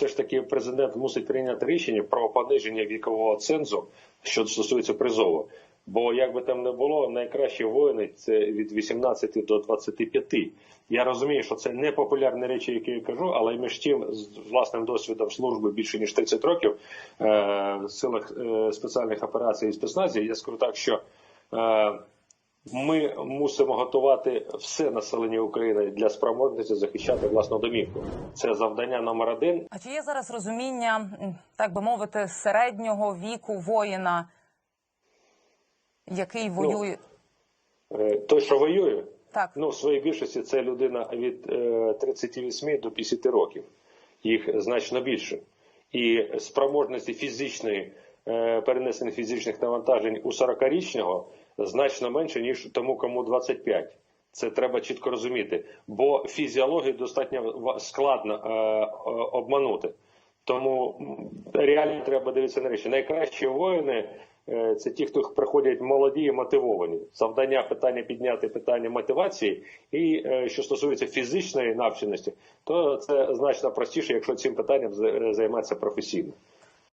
все ж таки президент мусить прийняти рішення про пониження вікового цензу, що стосується призову. Бо як би там не було, найкращі воїни це від 18 до 25. Я розумію, що це не популярні речі, які я кажу, але між тим, з власним досвідом служби більше ніж 30 років е, в силах е, спеціальних операцій і спецназі, я скажу так, що е, ми мусимо готувати все населення України для спроможності захищати власну домівку. Це завдання номер один. А чи є зараз розуміння, так би мовити, середнього віку воїна, який воює? Е, Той, що воює, Так, ну в своїй більшості це людина від е, 38 до 50 років. Їх значно більше. І спроможності фізичної е, перенесення фізичних навантажень у 40-річного значно менше, ніж тому, кому 25. Це треба чітко розуміти, бо фізіологію достатньо складно е, е, обманути. Тому реально треба дивитися на речі. Найкращі воїни е, це ті, хто приходять молоді і мотивовані. Завдання питання підняти питання мотивації. І е, що стосується фізичної навченості, то це значно простіше, якщо цим питанням з- займатися професійно.